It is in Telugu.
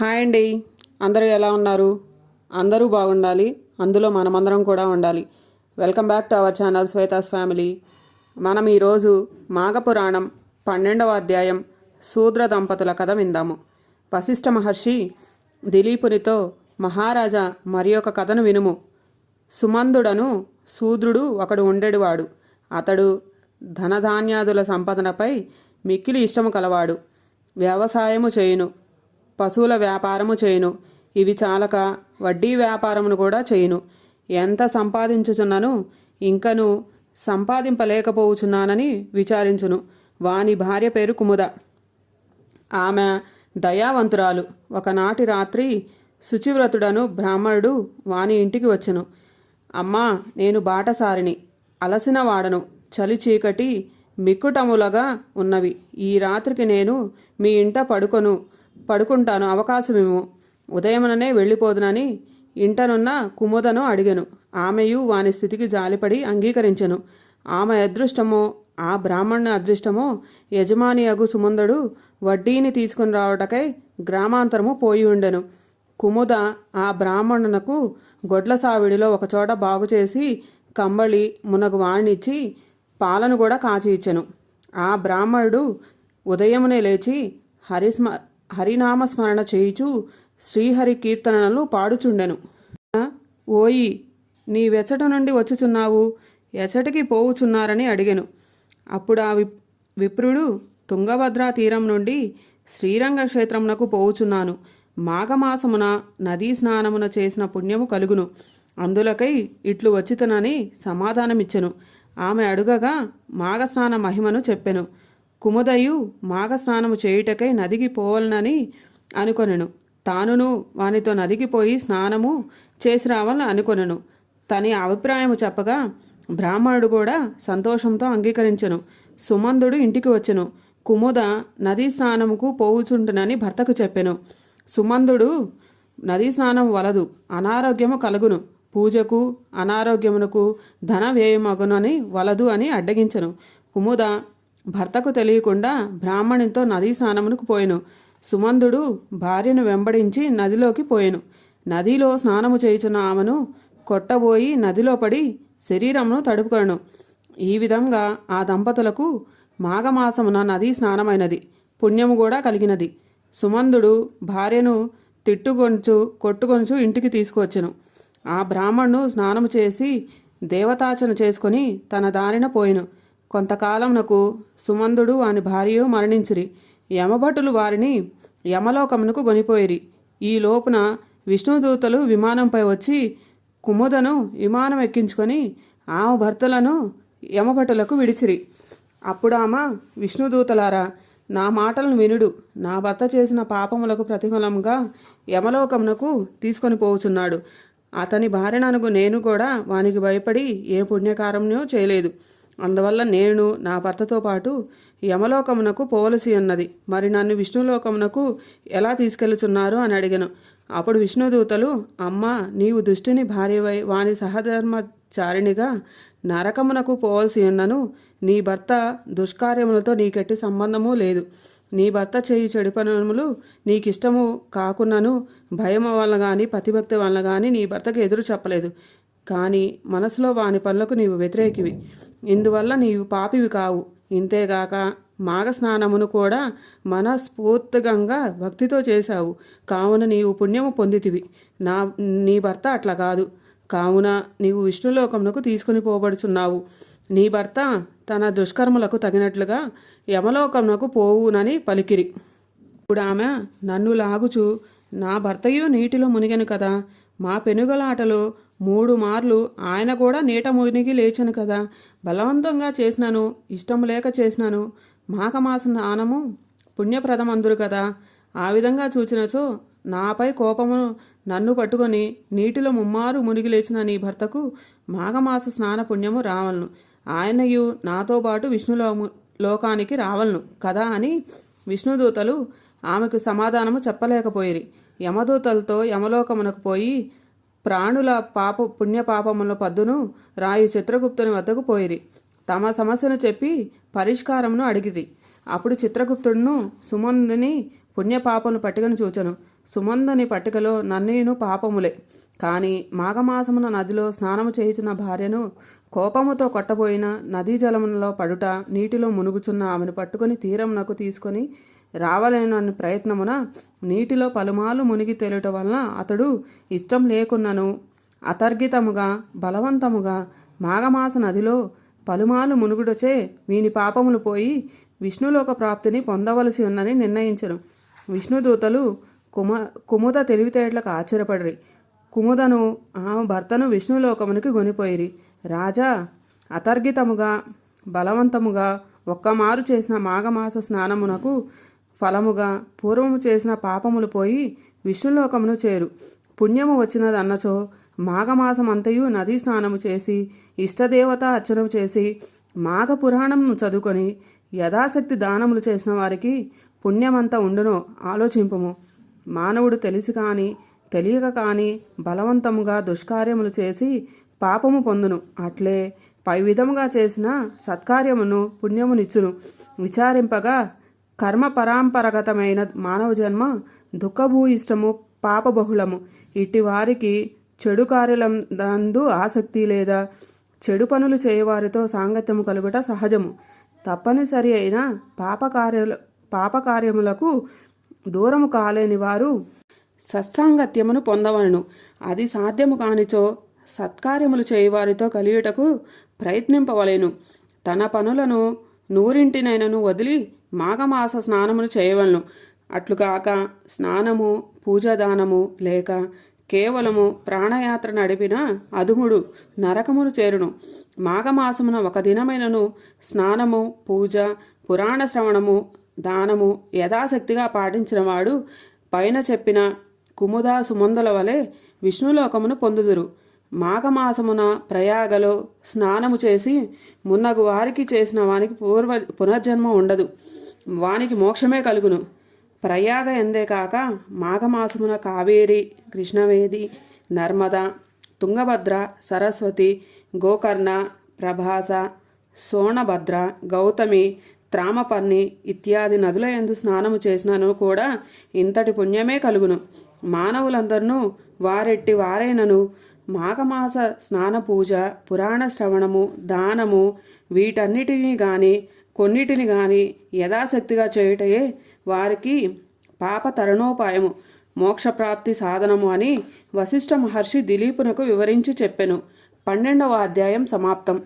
హాయ్ అండి. అందరూ ఎలా ఉన్నారు? అందరూ బాగుండాలి. అందులో మనమందరం కూడా ఉండాలి. Welcome back to our channel Shweta's family. మనం ఈరోజు మాఘపురాణం పన్నెండవ అధ్యాయం శూద్ర దంపతుల కథ విందాము. వశిష్ఠ మహర్షి దిలీపునితో మహారాజా మరి ఒక కథను వినుము. సుమందుడను శూద్రుడు ఒకడు ఉండేవాడు అతడు ధనధాన్యాదుల సంపదనపై మిక్కిలి ఇష్టము కలవాడు. వ్యవసాయము చేయును. పశువుల వ్యాపారము చేయును. ఇవి చాలక వడ్డీ వ్యాపారమును కూడా చేయును. ఎంత సంపాదించుచున్నను ఇంకను సంపాదింపలేకపోవచున్నానని విచారించును. వాని భార్య పేరు కుముద. ఆమె దయావంతురాలు. ఒకనాటి రాత్రి శుచివ్రతుడను బ్రాహ్మణుడు వాని ఇంటికి వచ్చెను. అమ్మా నేను బాటసారిని అలసిన వాడను. చలి చీకటి మిక్కుటములగా ఉన్నవి. ఈ రాత్రికి నేను మీ ఇంట పడుకొను. పడుకుంటాను అవకాశమేమో. ఉదయముననే వెళ్ళిపోదునని ఇంటనున్న కుముదను అడిగాను. ఆమెయు వాని స్థితికి జాలిపడి అంగీకరించెను. ఆమె అదృష్టమో ఆ బ్రాహ్మణుని అదృష్టమో యజమాని అగు సుమందుడు వడ్డీని తీసుకుని రావటకై గ్రామాంతరము పోయి ఉండెను. కుముద ఆ బ్రాహ్మణునకు గొడ్ల సావిడిలో ఒకచోట బాగుచేసి కంబళి మునగు వాణిచ్చి పాలను కూడా కాచి ఇచ్చెను. ఆ బ్రాహ్మణుడు ఉదయమునే లేచి హరిస్మ హరినామస్మరణ చేయుచు శ్రీహరి కీర్తనలు పాడుచుండెను. ఓయి నీ వెచ్చట నుండి వచ్చుచున్నావు ఎచ్చటికి పోవుచున్నారని అడిగెను. అప్పుడు ఆ విప్రుడు తుంగభద్రా తీరం నుండి శ్రీరంగ క్షేత్రమునకు పోవుచున్నాను. మాఘమాసమున నదీ స్నానమున చేసిన పుణ్యము కలుగును. అందులకై ఇట్లు వచ్చితనని సమాధానమిచ్చెను. ఆమె అడుగగా మాఘస్నాన మహిమను చెప్పెను. కుముదయు మాఘస్నానము చేయుటకై నదికి పోవలనని అనుకొనెను. తానును వానితో నదికి పోయి స్నానము చేసి రావాలని అనుకొనెను. తని అభిప్రాయము చెప్పగా బ్రాహ్మణుడు కూడా సంతోషంతో అంగీకరించెను. సుమందుడు ఇంటికి వచ్చెను. కుముద నదీ స్నానముకు పోవుచుంటునని భర్తకు చెప్పెను. సుమందుడు నదీ స్నానం వలదు అనారోగ్యము కలుగును. పూజకు అనారోగ్యమునకు ధన వ్యయమగునని వలదు అని అడ్డగించెను. కుముద భర్తకు తెలియకుండా బ్రాహ్మణితో నదీ స్నానమునకు పోయెను. సుమందుడు భార్యను వెంబడించి నదిలోకి పోయెను. నదిలో స్నానము చేయుచున్న ఆమెను కొట్టబోయి నదిలో పడి శరీరమును తడుపుకొను ఈ విధంగా ఆ దంపతులకు మాఘమాసమున నదీ స్నానమైనది. పుణ్యము కూడా కలిగినది. సుమందుడు భార్యను తిట్టుగొంచు కొట్టుకొంచు ఇంటికి తీసుకువచ్చెను. ఆ బ్రాహ్మణ్ను స్నానము చేసి దేవతాచన చేసుకుని తన దారిన పోయెను. కొంతకాలమునకు సుమందుడు వాని భార్య మరణించిరి. యమభటులు వారిని యమలోకమునకు గొనిపోయిరి ఈ లోపున విష్ణుదూతలు విమానంపై వచ్చి కుముదను విమానం ఎక్కించుకొని ఆమె భర్తలను యమభటులకు విడిచిరి. అప్పుడామా విష్ణుదూతలారా నా మాటలను వినుడు. నా భర్త చేసిన పాపములకు ప్రతిఫలంగా యమలోకమునకు తీసుకొని పోవుచున్నాడు. అతని భార్యననుగు నేను కూడా వానికి భయపడి ఏ పుణ్యకారమునో చేయలేదు. అందువల్ల నేను నా భర్తతో పాటు యమలోకమునకు పోవలసి ఉన్నది. మరి నన్ను విష్ణులోకమునకు ఎలా తీసుకెళ్తున్నారు అని అడిగాను. అప్పుడు విష్ణుదూతలు అమ్మ నీవు దుష్టిని భార్యవై వాని సహధర్మచారిణిగా నరకమునకు పోవలసి ఉన్నను. నీ భర్త దుష్కార్యములతో నీకెట్టి సంబంధము లేదు. నీ భర్త చేయి చెడు పనులు నీకిష్టము కాకున్నను. భయం వల్ల కానీ పతిభక్తి వల్ల కానీ నీ భర్తకు ఎదురు చెప్పలేదు. కానీ మనసులో వాని పనులకు నీవు వ్యతిరేకివి. ఇందువల్ల నీవు పాపివి కావు. ఇంతేగాక మాఘ స్నానమును కూడా మనస్ఫూర్తిగంగా భక్తితో చేశావు. కావున నీవు పుణ్యము పొందితివి. నా నీ భర్త అట్లా కాదు. కావున నీవు విష్ణులోకమునకు తీసుకుని పోబడుచున్నావు. నీ భర్త తన దుష్కర్మలకు తగినట్లుగా యమలోకమునకు పోవునని పలికిరి. ఇప్పుడు ఆమె నన్ను లాగుచు నా భర్తయు నీటిలో మునిగను కదా. మా పెనుగలాటలో మూడు మార్లు ఆయన కూడా నీట మునిగి లేచాను కదా. బలవంతంగా చేసినాను ఇష్టం లేక చేసినాను. మాఘమాస స్నానము పుణ్యప్రదమందురు కదా. ఆ విధంగా చూచినచో నాపై కోపము నన్ను పట్టుకొని నీటిలో ముమ్మారు మునిగి లేచిన నీ భర్తకు మాఘమాస స్నాన పుణ్యము రావలను. ఆయనయు నాతో పాటు విష్ణులో లోకానికి రావలను కదా అని విష్ణుదూతలు ఆమెకు సమాధానము చెప్పలేకపోయిరి. యమదూతలతో యమలోకమునకు పోయి ప్రాణుల పాప పుణ్యపాపముల పద్దును రాయు చిత్రగుప్తుని వద్దకు పోయిరి. తమ సమస్యను చెప్పి పరిష్కారమును అడిగిరి. అప్పుడు చిత్రగుప్తుడును సుమందుని పుణ్యపాపములు పట్టికను చూచను. సుమందుని పట్టికలో నన్నీను పాపములే. కాని మాఘమాసమున నదిలో స్నానము చేయుచున్న భార్యను కోపముతో కొట్టబోయిన నదీ జలములలో పడుట నీటిలో మునుగుచున్న ఆమెను పట్టుకొని తీరమునకు తీసుకొని రావలేనని ప్రయత్నమున నీటిలో పలుమాలు మునిగి తేలుట వలన అతడు ఇష్టం లేకున్నను. అతర్గితముగా బలవంతముగా మాఘమాస నదిలో పలుమాలు మునుగుడచే వీని పాపములు పోయి విష్ణులోక ప్రాప్తిని పొందవలసి ఉందని నిర్ణయించను. విష్ణుదూతలు కుమ కుముద తెలివితేటలకు ఆశ్చర్యపడరి. కుముదను ఆమె భర్తను విష్ణులోకమునికి కొనిపోయిరి. రాజా అతర్గితముగా బలవంతముగా ఒక్కమారు చేసిన మాఘమాస స్నానమునకు ఫలముగా పూర్వము చేసిన పాపములు పోయి విష్ణులోకమును చేరు. పుణ్యము వచ్చినదన్నచో మాఘమాసమంతయు నదీ స్నానము చేసి ఇష్టదేవత అర్చనము చేసి మాఘ పురాణంను చదువుకొని యథాశక్తి దానములు చేసిన వారికి పుణ్యమంతా ఉండునో ఆలోచింపుము. మానవుడు తెలిసి కాని తెలియక కాని బలవంతముగా దుష్కార్యములు చేసి పాపము పొందును. అట్లే పై విధముగా చేసిన సత్కార్యమును పుణ్యమునిచ్చును. విచారింపగా కర్మ పరాంపరగతమైన మానవ జన్మ దుఃఖభూయిష్టము పాపబహుళము. ఇట్టి వారికి చెడు కార్యలందు ఆసక్తి లేదా చెడు పనులు చేయవారితో సాంగత్యము కలుగుట సహజము. తప్పనిసరి అయిన పాపకార్యలు పాపకార్యములకు దూరము కాలేని వారు సత్సాంగత్యమును పొందవలను. అది సాధ్యము కానిచో సత్కార్యములు చేయువారితో కలియుటకు ప్రయత్నింపవలెను. తన పనులను నూరింటినైనను వదిలి మాఘమాస స్నానమును చేయవలను. అట్లుగాక స్నానము పూజాదానము లేక కేవలము ప్రాణయాత్ర నడిపిన అదుముడు నరకమును చేరును. మాఘమాసమున ఒక దినమైనను స్నానము పూజ పురాణ శ్రవణము దానము యథాశక్తిగా పాటించిన వాడు పైన చెప్పిన కుముదా సుమందుల వలె విష్ణులోకమును పొందుదురు. మాఘమాసమున ప్రయాగలో స్నానము చేసి మున్నగు వారికి చేసిన వానికి పూర్వ పునర్జన్మ ఉండదు. వానికి మోక్షమే కలుగును. ప్రయాగ ఎందే కాక మాఘమాసమున కావేరి కృష్ణవేది నర్మద తుంగభద్ర సరస్వతి గోకర్ణ ప్రభాస సోణభద్ర గౌతమి త్రామపర్ణి ఇత్యాది నదుల ఎందు స్నానము చేసినను కూడా ఇంతటి పుణ్యమే కలుగును. మానవులందరినూ వారెట్టి వారైనను మాఘమాస స్నాన పూజ పురాణ శ్రవణము దానము వీటన్నిటిని గాని కొన్నిటిని గాని యథాశక్తిగా చేయుటయే వారికి పాప తరణోపాయము మోక్షప్రాప్తి సాధనము అని వశిష్ఠ మహర్షి దిలీపునకు వివరించి చెప్పెను. పన్నెండవ అధ్యాయం సమాప్తం.